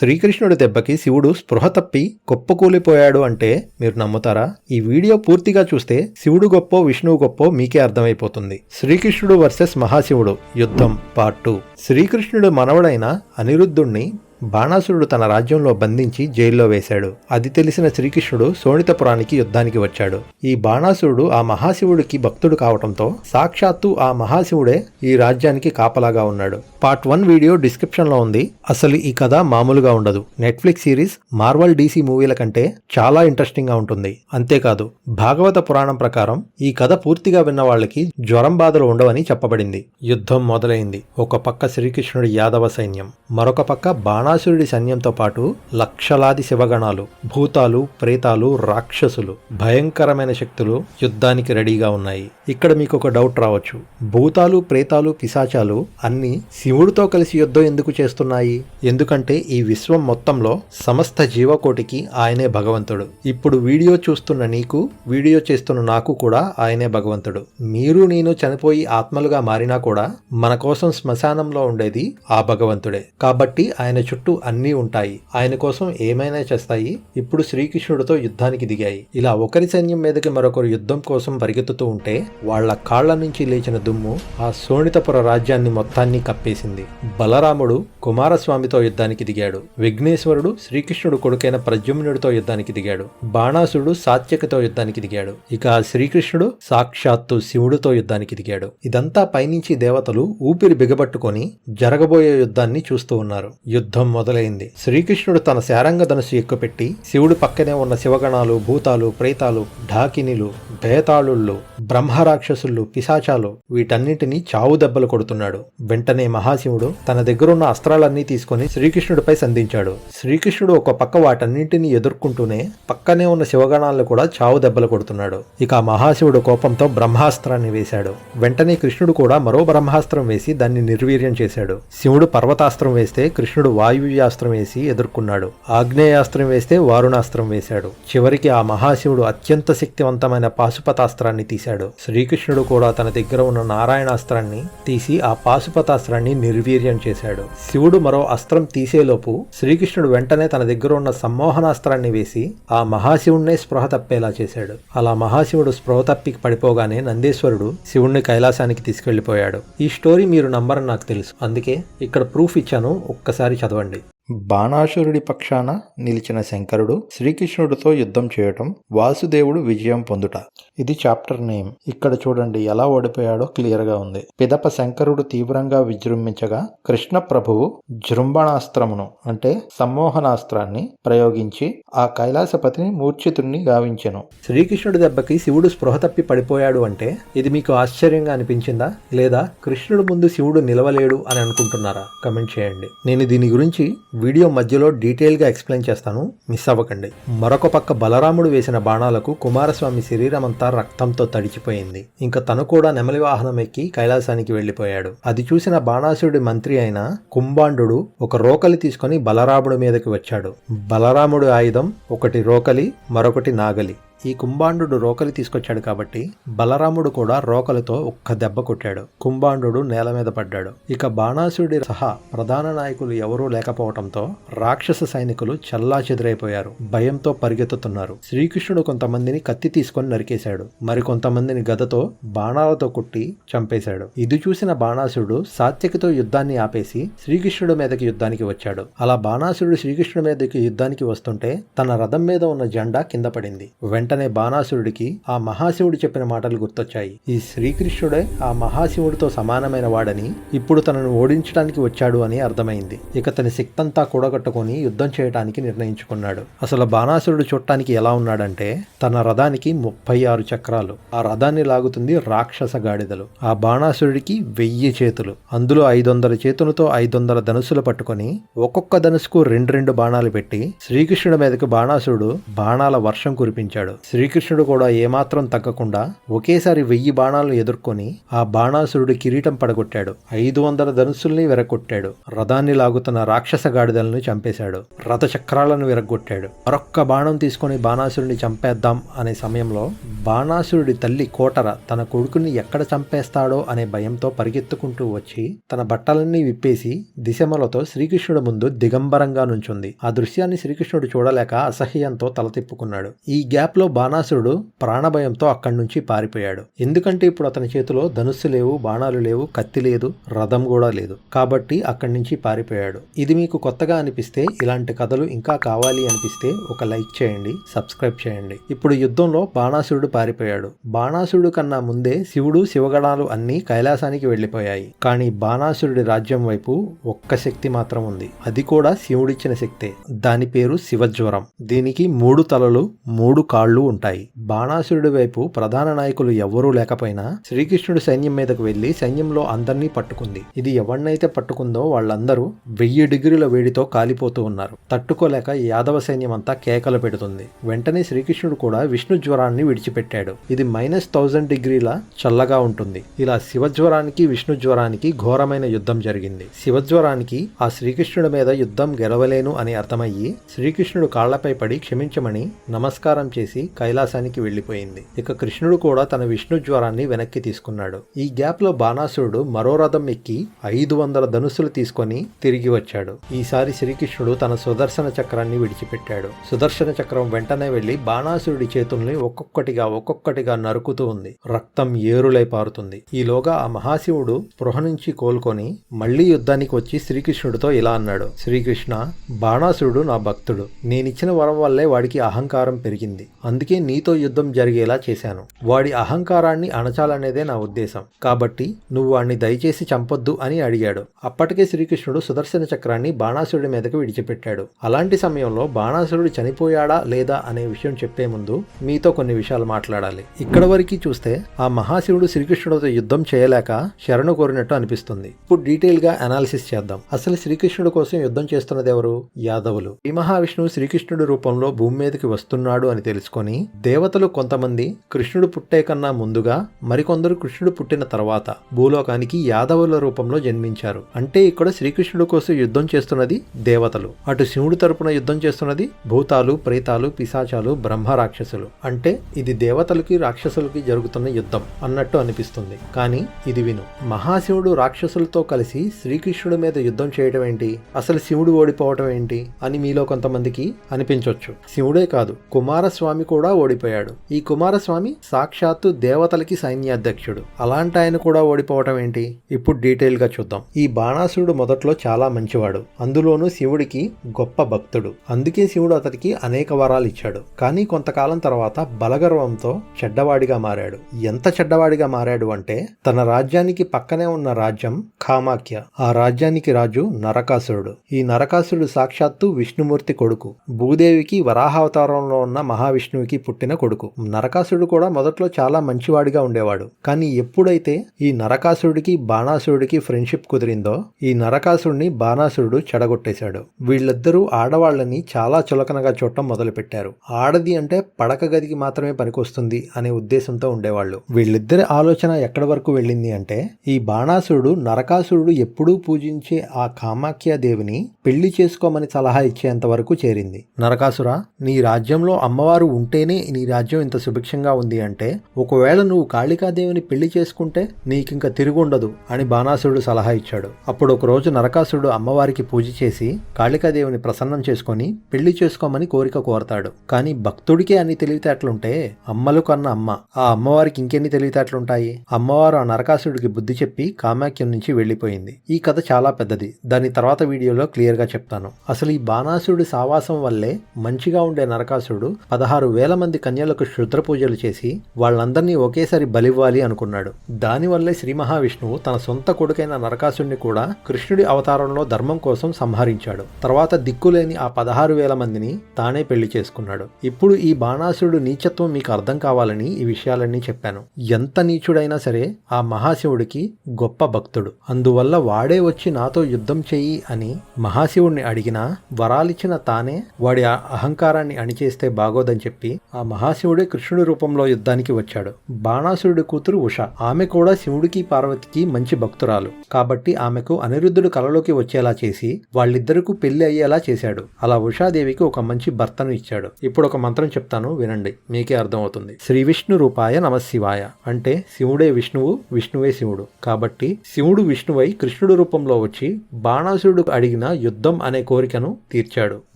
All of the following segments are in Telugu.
శ్రీకృష్ణుడి దెబ్బకి శివుడు స్పృహ తప్పి కుప్పకూలిపోయాడు అంటే మీరు నమ్ముతారా? ఈ వీడియో పూర్తిగా చూస్తే శివుడు గొప్పో విష్ణువు గొప్పో మీకే అర్థమైపోతుంది. శ్రీకృష్ణుడు వర్సెస్ మహాశివుడు. యుద్ధం పార్ట్ టూ. శ్రీకృష్ణుడు మనవడైన అనిరుద్ధుణ్ణి బాణాసురుడు తన రాజ్యంలో బంధించి జైల్లో వేశాడు. అది తెలిసిన శ్రీకృష్ణుడు శోణితపురానికి యుద్ధానికి వచ్చాడు. ఈ బాణాసురుడు ఆ మహాశివుడికి భక్తుడు కావటంతో సాక్షాత్తు ఆ మహాశివుడే ఈ రాజ్యానికి కాపలాగా ఉన్నాడు. పార్ట్ వన్ వీడియో డిస్క్రిప్షన్లో ఉంది. అసలు ఈ కథ మామూలుగా ఉండదు. నెట్ఫ్లిక్స్ సిరీస్ మార్వల్ డీసీ మూవీల కంటే చాలా ఇంట్రెస్టింగ్గా ఉంటుంది. అంతేకాదు భాగవత పురాణం ప్రకారం ఈ కథ పూర్తిగా విన్న వాళ్ళకి జ్వరం బాధలు ఉండవని చెప్పబడింది. యుద్ధం మొదలైంది. ఒక పక్క శ్రీకృష్ణుడి యాదవ సైన్యం మరొక పక్క బాణాసురుడి సైన్యంతో పాటు లక్షలాది శివగణాలు భూతాలు ప్రేతాలు రాక్షసులు భయంకరమైన శక్తులు యుద్ధానికి రెడీగా ఉన్నాయి. ఇక్కడ మీకు ఒక డౌట్ రావచ్చు. భూతాలు ప్రేతాలు పిశాచాలు అన్ని శివుడితో కలిసి యుద్ధం ఎందుకు చేస్తున్నాయి? ఎందుకంటే ఈ విశ్వం మొత్తంలో సమస్త జీవకోటికి ఆయనే భగవంతుడు. ఇప్పుడు వీడియో చూస్తున్న నీకు వీడియో చేస్తున్న నాకు కూడా ఆయనే భగవంతుడు. మీరు నేను చనిపోయి ఆత్మలుగా మారినా కూడా మన కోసం శ్మశానంలో ఉండేది ఆ భగవంతుడే. కాబట్టి ఆయన చుట్టూ అన్నీ ఉంటాయి. ఆయన కోసం ఏమైనా చేస్తాయి? ఇప్పుడు శ్రీకృష్ణుడితో యుద్ధానికి దిగాయి. ఇలా ఒకరి సైన్యం మీదకి మరొకరు యుద్ధం కోసం పరిగెత్తుతూ ఉంటే వాళ్ళ కాళ్ళ నుంచి లేచిన దుమ్ము ఆ శోణితపుర రాజ్యాన్ని మొత్తాన్ని కప్పేసింది. బలరాముడు కుమారస్వామితో యుద్ధానికి దిగాడు. విఘ్నేశ్వరుడు శ్రీకృష్ణుడు కొడుకైన ప్రద్యుమ్నుడితో యుద్ధానికి దిగాడు. బాణాసుడు సాత్యకతో యుద్ధానికి దిగాడు. ఇక శ్రీకృష్ణుడు సాక్షాత్తు శివుడితో యుద్ధానికి దిగాడు. ఇదంతా పైనుంచి దేవతలు ఊపిరి బిగబట్టుకొని జరగబోయే యుద్ధాన్ని చూస్తూ ఉన్నారు. యుద్ధం మొదలైంది. శ్రీకృష్ణుడు తన శారంగ ధనుసు ఎక్కుపెట్టి శివుడు పక్కనే ఉన్న శివగణాలు భూతాలు ప్రేతాలు ఢాకినిలు భేతాళుళ్ళు బ్రహ్మరాక్షసులు పిశాచాలు వీటన్నిటినీ చావు దెబ్బలు కొడుతున్నాడు. వెంటనే మహాశివుడు తన దగ్గరున్న అస్త్రాలన్నీ తీసుకొని శ్రీకృష్ణుడిపై సంధించాడు. శ్రీకృష్ణుడు ఒక పక్క వాటన్నింటినీ ఎదుర్కొంటూనే పక్కనే ఉన్న శివగణాలను కూడా చావు దెబ్బలు కొడుతున్నాడు. ఇక మహాశివుడు కోపంతో బ్రహ్మాస్త్రాన్ని వేశాడు. వెంటనే కృష్ణుడు కూడా మరో బ్రహ్మాస్త్రం వేసి దాన్ని నిర్వీర్యం చేశాడు. శివుడు పర్వతాస్త్రం వేస్తే కృష్ణుడు వాయువ్యాస్త్రం వేసి ఎదుర్కొన్నాడు. ఆగ్నేయాస్త్రం వేస్తే వారుణాస్త్రం వేశాడు. చివరికి ఆ మహాశివుడు అత్యంత శక్తివంతమైన పాశుపతాస్త్రాన్ని తీశాడు. శ్రీకృష్ణుడు కూడా తన దగ్గర ఉన్న నారాయణాస్త్రాన్ని తీసి ఆ పాశుపతాస్త్రాన్ని నిర్వీర్యం చేశాడు. శివుడు మరో అస్త్రం తీసేలోపు శ్రీకృష్ణుడు వెంటనే తన దగ్గర ఉన్న సమ్మోహనాస్త్రాన్ని వేసి ఆ మహాశివుణ్ణే స్పృహ తప్పేలా చేశాడు. అలా మహాశివుడు స్పృహ తప్పి పడిపోగానే నందేశ్వరుడు శివుణ్ణి కైలాసానికి తీసుకెళ్ళిపోయాడు ఈ స్టోరీ మీరు నంబర్ నాకు తెలుసు. అందుకే ఇక్కడ ప్రూఫ్ ఇచ్చాను. ఒక్కసారి చదవండి. బాణాసురుడి పక్షాన నిలిచిన శంకరుడు శ్రీకృష్ణుడితో యుద్ధం చేయటం వాసుదేవుడు విజయం పొందుట. ఇది చాప్టర్ నేమ్ ఇక్కడ చూడండి ఎలా ఓడిపోయాడో క్లియర్గా ఉంది. పిదప శంకరుడు తీవ్రంగా విజృంభించగా కృష్ణ ప్రభువు జృంభణాస్త్రమును అంటే సమ్మోహనాస్త్రాన్ని ప్రయోగించి ఆ కైలాసపతిని మూర్ఛితుణ్ణి గావించెను. శ్రీకృష్ణుడి దెబ్బకి శివుడు స్పృహ తప్పి పడిపోయాడు అంటే ఇది మీకు ఆశ్చర్యంగా అనిపించిందా? లేదా కృష్ణుడు ముందు శివుడు నిలవలేడు అని అనుకుంటున్నారా? కమెంట్ చేయండి. నేను దీని గురించి వీడియో మధ్యలో డీటెయిల్గా ఎక్స్ప్లెయిన్ చేస్తాను. మిస్ అవ్వకండి. మరొక పక్క బలరాముడు వేసిన బాణాలకు కుమారస్వామి శరీరం అంతా రక్తంతో తడిచిపోయింది. ఇంకా తను కూడా నెమలి వాహనం ఎక్కి కైలాసానికి వెళ్ళిపోయాడు అది చూసిన బాణాసురుడి మంత్రి అయిన కుంభాండు ఒక రోకలి తీసుకొని బలరాముడి మీదకి వచ్చాడు. బలరాముడి ఆయుధం ఒకటి రోకలి మరొకటి నాగలి. ఈ కుంభాండు రోకలి తీసుకొచ్చాడు కాబట్టి బలరాముడు కూడా రోకలితో ఒక్క దెబ్బ కొట్టాడు. కుంభాండు నేల మీద పడ్డాడు. ఇక బాణాసుడి సహా ప్రధాన నాయకులు ఎవరూ లేకపోవడంతో రాక్షస సైనికులు చల్లా చెదిరైపోయారు భయంతో పరిగెత్తుతున్నారు. శ్రీకృష్ణుడు కొంతమందిని కత్తి తీసుకొని నరికేశాడు. మరి కొంతమందిని గదతో బాణాలతో కొట్టి చంపేశాడు. ఇది చూసిన బాణాసురుడు సాత్యకితో యుద్ధాన్ని ఆపేసి శ్రీకృష్ణుడి మీదకి యుద్ధానికి వచ్చాడు. అలా బాణాసురుడు శ్రీకృష్ణుడి మీదకి యుద్ధానికి వస్తుంటే తన రథం మీద ఉన్న జెండా కింద పడింది. వెంటనే బాణాసురుడికి ఆ మహాశివుడు చెప్పిన మాటలు గుర్తొచ్చాయి. ఈ శ్రీకృష్ణుడే ఆ మహాశివుడితో సమానమైన వాడని ఇప్పుడు తనను ఓడించడానికి వచ్చాడు అని అర్థమైంది. ఇక తన శక్తంతా కూడగట్టుకొని యుద్ధం చేయడానికి నిర్ణయించుకున్నాడు. అసలు బాణాసురుడు చూడటానికి ఎలా ఉన్నాడంటే తన రథానికి ముప్పై ఆరు చక్రాలు. ఆ రథాన్ని లాగుతుంది రాక్షస గాడిదలు. ఆ బాణాసురుడికి వెయ్యి చేతులు. అందులో ఐదు వందల చేతులతో ఐదు వందల ధనుసులు పట్టుకొని ఒక్కొక్క ధనుసుకు రెండు రెండు బాణాలు పెట్టి శ్రీకృష్ణుడి మీదకి బాణాసురుడు బాణాల వర్షం కురిపించాడు. శ్రీకృష్ణుడు కూడా ఏమాత్రం తగ్గకుండా ఒకేసారి వెయ్యి బాణాలను ఎదుర్కొని ఆ బాణాసురుడు కిరీటం పడగొట్టాడు. ఐదు వందల ధనుసుల్ని విరగొట్టాడు. రథాన్ని లాగుతున్న రాక్షస గాడిదలను చంపేశాడు. రథ చక్రాలను విరగొట్టాడు మరొక్క బాణం తీసుకొని బాణాసురుడిని చంపేద్దాం అనే సమయంలో బాణాసురుడి తల్లి కోటర తన కొడుకుని ఎక్కడ చంపేస్తాడో అనే భయంతో పరిగెత్తుకుంటూ వచ్చి తన బట్టలన్నీ విప్పేసి దిశమలతో శ్రీకృష్ణుడు ముందు దిగంబరంగా నుంచుంది. ఆ దృశ్యాన్ని శ్రీకృష్ణుడు చూడలేక అసహ్యంతో తల తిప్పుకున్నాడు. ఈ గ్యాప్లో బాణాసురుడు ప్రాణభయంతో అక్కడి నుంచి పారిపోయాడు. ఎందుకంటే ఇప్పుడు అతని చేతిలో ధనుస్సు లేవు బాణాలు లేవు కత్తి లేదు రథం కూడా లేదు. కాబట్టి అక్కడి నుంచి పారిపోయాడు. ఇది మీకు కొత్తగా అనిపిస్తే ఇలాంటి కథలు ఇంకా కావాలి అనిపిస్తే ఒక లైక్ చేయండి సబ్స్క్రైబ్ చేయండి. ఇప్పుడు యుద్ధంలో బాణాసురుడు పారిపోయాడు. బాణాసురుడు కన్నా ముందే శివుడు శివగణాలు అన్ని కైలాసానికి వెళ్ళిపోయాయి కానీ బాణాసురుడి రాజ్యం వైపు ఒక్క శక్తి మాత్రం ఉంది. అది కూడా శివుడిచ్చిన శక్తే. దాని పేరు శివజ్వరం. దీనికి మూడు తలలు మూడు కాళ్ళు ఉంటాయి. బాణాసురుడి వైపు ప్రధాన నాయకులు ఎవ్వరూ లేకపోయినా శ్రీకృష్ణుడు సైన్యం మీదకు వెళ్ళి సైన్యంలో అందరినీ పట్టుకుంది. ఇది ఎవరినైతే పట్టుకుందో వాళ్ళందరూ వెయ్యి డిగ్రీల వేడితో కాలిపోతూ ఉన్నారు. తట్టుకోలేక యాదవ సైన్యం అంతా కేకలు పెడుతుంది. వెంటనే శ్రీకృష్ణుడు కూడా విష్ణు జ్వరాన్ని విడిచిపెట్టి పెట్టాడు. ఇది మైనస్ థౌజండ్ డిగ్రీల చల్లగా ఉంటుంది. ఇలా శివజ్వరానికి విష్ణు జ్వరానికి ఘోరమైన యుద్ధం జరిగింది. శివజ్వరానికి ఆ శ్రీకృష్ణుడి మీద యుద్ధం గెలవలేను అని అర్థమయ్యి శ్రీకృష్ణుడు కాళ్ళపై పడి క్షమించమని నమస్కారం చేసి కైలాసానికి వెళ్ళిపోయింది ఇక కృష్ణుడు కూడా తన విష్ణు జ్వరాన్ని వెనక్కి తీసుకున్నాడు. ఈ గ్యాప్లో బాణాసురుడు మరో రథం ఎక్కి ఐదు వందల ధనుసులు తీసుకొని తిరిగి వచ్చాడు. ఈసారి శ్రీకృష్ణుడు తన సుదర్శన చక్రాన్ని విడిచిపెట్టాడు. సుదర్శన చక్రం వెంటనే వెళ్ళి బాణాసురుడి చేతుల్ని ఒక్కొక్కటిగా ఒక్కొక్కటిగా నరుకుతూ ఉంది. రక్తం ఏరులై పారుతుంది. ఈలోగా ఆ మహాశివుడు స్పృహ నుంచి కోలుకొని మళ్ళీ యుద్ధానికి వచ్చి శ్రీకృష్ణుడితో ఇలా అన్నాడు. శ్రీకృష్ణ బాణాసురుడు నా భక్తుడు. నేనిచ్చిన వరం వల్లే వాడికి అహంకారం పెరిగింది. అందుకే నీతో యుద్ధం జరిగేలా చేశాను. వాడి అహంకారాన్ని అణచాలనేదే నా ఉద్దేశం. కాబట్టి నువ్వు వాడిని దయచేసి చంపొద్దు అని అడిగాడు. అప్పటికే శ్రీకృష్ణుడు సుదర్శన చక్రాన్ని బాణాసురుడి మీదకు విడిచిపెట్టాడు. అలాంటి సమయంలో బాణాసురుడు చనిపోయాడా లేదా అనే విషయం చెప్పే ముందు మీతో కొన్ని విషయాలు మాట్లాడు మాట్లాడాలి. ఇక్కడ వరకు చూస్తే ఆ మహాశివుడు శ్రీకృష్ణుడితో యుద్ధం చేయలేక శరణు కోరినట్టు అనిపిస్తుంది. ఇప్పుడు డీటెయిల్గా అనాలిసిస్ చేద్దాం. అసలు శ్రీకృష్ణుడు కోసం యుద్ధం చేస్తున్నది ఎవరు? యాదవులు. ఈ మహావిష్ణువు శ్రీకృష్ణుడి రూపంలో భూమి మీదకి వస్తున్నాడు అని తెలుసుకొని దేవతలు కొంతమంది కృష్ణుడు పుట్టే కన్నా ముందుగా మరికొందరు కృష్ణుడు పుట్టిన తర్వాత భూలోకానికి యాదవుల రూపంలో జన్మించారు. అంటే ఇక్కడ శ్రీకృష్ణుడు కోసం యుద్ధం చేస్తున్నది దేవతలు. అటు శివుడి తరపున యుద్ధం చేస్తున్నది భూతాలు ప్రేతాలు పిశాచాలు బ్రహ్మ రాక్షసులు అంటే ఇది దేవ దేవతలకి రాక్షసులకి జరుగుతున్న యుద్ధం అన్నట్టు అనిపిస్తుంది. కానీ ఇది విను. మహాశివుడు రాక్షసులతో కలిసి శ్రీకృష్ణుడి మీద యుద్ధం చేయడం ఏంటి? అసలు శివుడు ఓడిపోవటం ఏంటి? అని మీలో కొంతమందికి అనిపించవచ్చు శివుడే కాదు కుమారస్వామి కూడా ఓడిపోయాడు. ఈ కుమారస్వామి సాక్షాత్తు దేవతలకి సైన్యాధ్యక్షుడు. అలాంటి ఆయన కూడా ఓడిపోవటం ఏంటి? ఇప్పుడు డీటెయిల్గా చూద్దాం. ఈ బాణాసురుడు మొదట్లో చాలా మంచివాడు. అందులోనూ శివుడికి గొప్ప భక్తుడు. అందుకే శివుడు అతడికి అనేక వరాలు ఇచ్చాడు. కానీ కొంతకాలం తర్వాత బలగర్వం కోపంతో చెడ్డవాడిగా మారాడు. ఎంత చెడ్డవాడిగా మారాడు అంటే తన రాజ్యానికి పక్కనే ఉన్న రాజ్యం కామాఖ్య. ఆ రాజ్యానికి రాజు నరకాసురుడు. ఈ నరకాసురుడు సాక్షాత్తు విష్ణుమూర్తి కొడుకు. భూదేవికి వరాహావతారంలో ఉన్న మహావిష్ణువుకి పుట్టిన కొడుకు. నరకాసురుడు కూడా మొదట్లో చాలా మంచివాడిగా ఉండేవాడు. కానీ ఎప్పుడైతే ఈ నరకాసురుడికి బాణాసురుడికి ఫ్రెండ్షిప్ కుదిరిందో ఈ నరకాసురుడిని బాణాసురుడు చెడగొట్టేశాడు. వీళ్ళిద్దరూ ఆడవాళ్ళని చాలా చులకనగా చూడటం మొదలుపెట్టారు. ఆడది అంటే పడక గదికి మాత్రమే పనికొస్తుంది. అనే ఉద్దేశంతో ఉండేవాళ్ళు. వీళ్ళిద్దరి ఆలోచన ఎక్కడి వరకు వెళ్ళింది అంటే ఈ బాణాసురుడు నరకాసురుడు ఎప్పుడూ పూజించే ఆ కామాఖ్య దేవిని పెళ్ళి చేసుకోమని సలహా ఇచ్చేంత వరకు చేరింది. నరకాసుర నీ రాజ్యంలో అమ్మవారు ఉంటేనే నీ రాజ్యం ఇంత సుభిక్షంగా ఉంది అంటే ఒకవేళ నువ్వు కాళికాదేవిని పెళ్ళి చేసుకుంటే నీకింక తిరుగుండదు అని బాణాసురుడు సలహా ఇచ్చాడు. అప్పుడు ఒక రోజు నరకాసురుడు అమ్మవారికి పూజ చేసి కాళికాదేవిని ప్రసన్నం చేసుకొని పెళ్ళి చేసుకోమని కోరిక కోరతాడు. కానీ భక్తుడికే అన్ని తెలివితేటలుంటే అమ్మలు కన్న అమ్మ. ఆ అమ్మవారికి ఇంకెన్ని తెలివితేటలుంటాయి? అమ్మవారు ఆ నరకాసురుడికి బుద్ధి చెప్పి కామాఖ్యం నుంచి వెళ్ళిపోయింది ఈ కథ చాలా పెద్దది. దాని తర్వాత వీడియోలో క్లియర్గా చెప్తాను. అసలు ఈ బాణాసురుడి సావాసం వల్లే మంచిగా ఉండే నరకాసురుడు పదహారు వేల మంది కన్యలకు క్షుద్ర పూజలు చేసి వాళ్ళందరినీ ఒకేసారి బలివ్వాలి అనుకున్నాడు. దానివల్లే శ్రీ మహావిష్ణువు తన సొంత కొడుకైన నరకాసుడిని కూడా కృష్ణుడి అవతారంలో ధర్మం కోసం సంహరించాడు. తర్వాత దిక్కులేని ఆ పదహారు వేల మందిని తానే పెళ్ళి చేసుకున్నాడు. ఇప్పుడు ఈ బాణాసురుడు నీచత్వం మీకు అర్థం అర్థం కావాలని ఈ విషయాలన్నీ చెప్పాను. ఎంత నీచుడైనా సరే ఆ మహాశివుడికి గొప్ప భక్తుడు. అందువల్ల వాడే వచ్చి నాతో యుద్ధం చెయ్యి అని మహాశివుడిని అడిగినా వరాలిచ్చిన తానే వాడి ఆ అహంకారాన్ని అణిచేస్తే బాగోదని చెప్పి ఆ మహాశివుడే కృష్ణుడి రూపంలో యుద్ధానికి వచ్చాడు. బాణాసురుడి కూతురు ఉష. ఆమె కూడా శివుడికి పార్వతికి మంచి భక్తురాలు. కాబట్టి ఆమెకు అనిరుద్ధుడు కలలోకి వచ్చేలా చేసి వాళ్ళిద్దరికూ పెళ్ళి అయ్యేలా చేశాడు. అలా ఉషాదేవికి ఒక మంచి భర్తను ఇచ్చాడు. ఇప్పుడు ఒక మంత్రం చెప్తాను వినండి. మీకే అర్థమవుతుంది. అవుతుంది శ్రీ విష్ణు రూపాయ నమశివాయ అంటే శివుడే విష్ణువు విష్ణువే శివుడు. కాబట్టి శివుడు విష్ణువై కృష్ణుడు రూపంలో వచ్చి బాణాసురుడు అడిగిన యుద్ధం అనే కోరికను తీర్చాడు.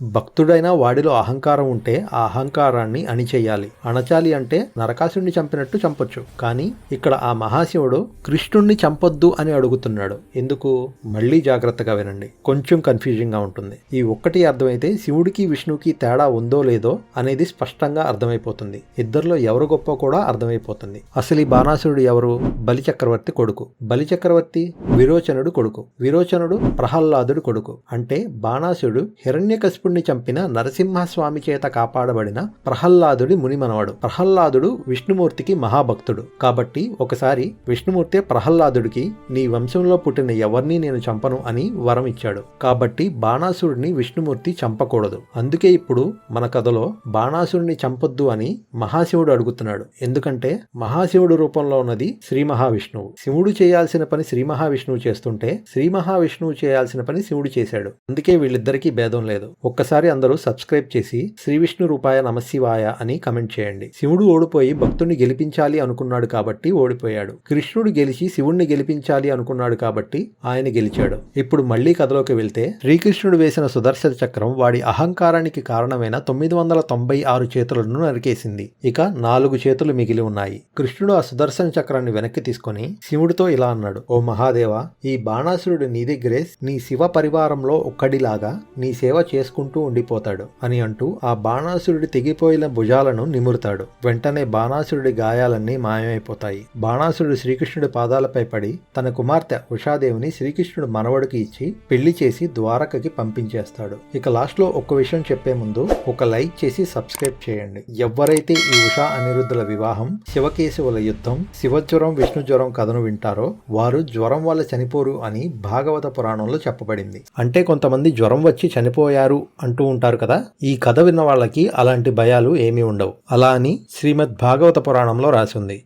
భక్తుడైన వాడిలో అహంకారం ఉంటే ఆ అహంకారాన్ని అణిచేయాలి. అణచాలి అంటే నరకాసుడిని చంపినట్టు చంపొచ్చు. కానీ ఇక్కడ ఆ మహాశివుడు కృష్ణుణ్ణి చంపొద్దు అని అడుగుతున్నాడు. ఎందుకు? మళ్ళీ జాగ్రత్తగా వినండి. కొంచెం కన్ఫ్యూజింగ్గా ఉంటుంది. ఈ ఒక్కటి అర్థమైతే శివుడికి విష్ణువుకి తేడా ఉందో లేదో అనేది స్పష్టంగా అర్థమైపోతుంది. ఇద్దరిలో ఎవరు గొప్ప కూడా అర్థమైపోతుంది. అసలు ఈ బాణాసురుడు ఎవరు? బలి చక్రవర్తి కొడుకు. బలి చక్రవర్తి విరోచనుడు కొడుకు. విరోచనుడు ప్రహ్లాదుడు కొడుకు. అంటే బాణాసురుడు హిరణ్యకశిపుణ్ణి చంపిన నరసింహస్వామి చేత కాపాడబడిన ప్రహ్లాదుడి మునిమనవాడు. ప్రహ్లాదుడు విష్ణుమూర్తికి మహాభక్తుడు. కాబట్టి ఒకసారి విష్ణుమూర్తి ప్రహ్లాదుడికి నీ వంశంలో పుట్టిన ఎవరిని నేను చంపను అని వరం ఇచ్చాడు. కాబట్టి బాణాసురుడిని విష్ణుమూర్తి చంపకూడదు. అందుకే ఇప్పుడు మన కథలో బాణాసురుడిని చంపొద్దు అని మహాశివుడు అడుగుతున్నాడు. ఎందుకంటే మహాశివుడు రూపంలో ఉన్నది శ్రీ మహావిష్ణువు. శివుడు చేయాల్సిన పని శ్రీ మహావిష్ణువు చేస్తుంటే శ్రీ మహావిష్ణువు చేయాల్సిన పని శివుడు చేశాడు. అందుకే వీళ్ళిద్దరికీ భేదం లేదు. ఒక్కసారి అందరూ సబ్స్క్రైబ్ చేసి శ్రీ విష్ణు రూపాయ నమశివాయ అని కమెంట్ చేయండి. శివుడు ఓడిపోయి భక్తుడిని గెలిపించాలి అనుకున్నాడు కాబట్టి ఓడిపోయాడు. కృష్ణుడు గెలిచి శివుణ్ణి గెలిపించాలి అనుకున్నాడు కాబట్టి ఆయన గెలిచాడు. ఇప్పుడు మళ్ళీ కథలోకి వెళ్తే శ్రీకృష్ణుడు వేసిన సుదర్శన చక్రం వాడి అహంకారానికి కారణమైన తొమ్మిది వందల తొంభై ఆరు చేతులను నరికేసింది. ఇక నాలుగు చేతులు మిగిలి ఉన్నాయి. కృష్ణుడు ఆ సుదర్శన చక్రాన్ని వెనక్కి తీసుకొని శివుడితో ఇలా అన్నాడు ఓ మహాదేవ ఈ బాణాసురుడు నీ దగ్గరే నీ శివ పరివారంలో ఒక్కడిలాగా నీ సేవ చేసుకుంటూ ఉండిపోతాడు అని అంటూ ఆ బాణాసురుడి తెగిపోయిన భుజాలను నిమురుతాడు. వెంటనే బాణాసురుడి గాయాలన్నీ మాయమైపోతాయి. బాణాసురుడు శ్రీకృష్ణుడి పాదాలపై పడి తన కుమార్తె ఉషాదేవిని శ్రీకృష్ణుడు మనవడికి ఇచ్చి పెళ్ళి చేసి ద్వారకకి పంపించేస్తాడు. ఇక లాస్ట్లో ఒక విషయం చెప్పే ముందు ఒక లైక్ చేసి సబ్స్క్రైబ్ చేయండి. ఎవరైతే ఈ ఉషా అనిరుద్ధుల వివాహం శివకేశవుల యుద్ధం శివజ్వరం విష్ణు జ్వరం కథను వింటారో వారు జ్వరం వల్ల చనిపోరు అని భాగవత పురాణంలో చెప్పబడింది. అంటే కొంతమంది జ్వరం వచ్చి చనిపోయారు అంటూ ఉంటారు కదా? ఈ కథ విన్న వాళ్ళకి అలాంటి భయాలు ఏమీ ఉండవు. అలా అని శ్రీమద్ భాగవత పురాణంలో రాసి ఉంది